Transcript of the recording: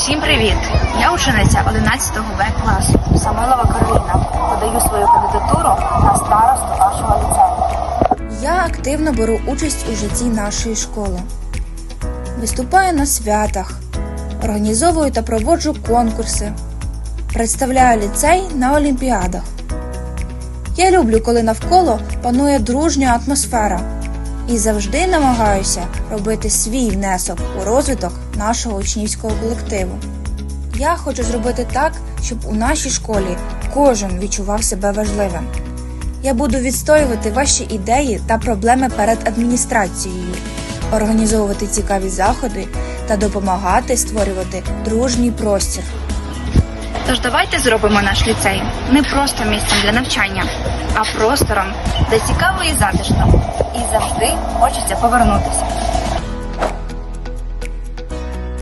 Всім привіт! Я учениця 11 Б класу Самойлова Кароліна. Подаю свою кандидатуру на старосту вашого ліцею. Я активно беру участь у житті нашої школи. Виступаю на святах, організовую та проводжу конкурси, представляю ліцей на олімпіадах. Я люблю, коли навколо панує дружня атмосфера і завжди намагаюся робити свій внесок у розвиток нашого учнівського колективу. Я хочу зробити так, щоб у нашій школі кожен відчував себе важливим. Я буду відстоювати ваші ідеї та проблеми перед адміністрацією, організовувати цікаві заходи та допомагати створювати дружній простір. Тож давайте зробимо наш ліцей не просто місцем для навчання, а простором, де цікаво і затишно, і завжди хочеться повернутися.